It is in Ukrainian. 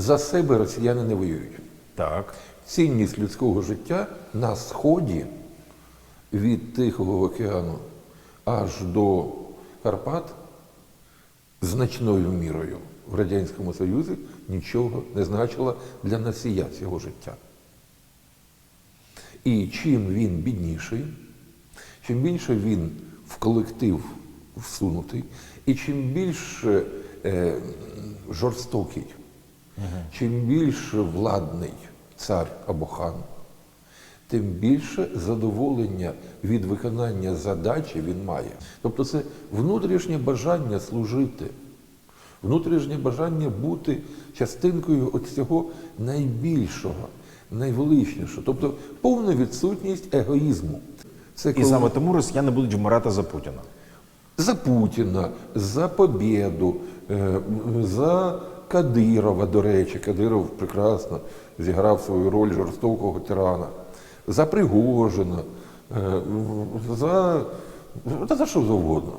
За себе росіяни не воюють. Так. Цінність людського життя на сході від Тихого океану аж до Карпат значною мірою в Радянському Союзі нічого не значила для носія цього життя. І чим він бідніший, чим більше він в колектив всунутий, і чим більше е, жорстокий, чим більше владний цар або хан, тим більше задоволення від виконання задачі він має. Тобто це внутрішнє бажання служити, внутрішнє бажання бути частинкою от цього найбільшого, найвеличнішого, тобто повна відсутність егоїзму. Це І саме тому росіяни будуть вмирати за Путіна. за Путіна, за Побєду, е, за Кадирова, до речі, Кадиров прекрасно зіграв свою роль жорстокого тирана, за Пригожина, е, за, за що завгодно.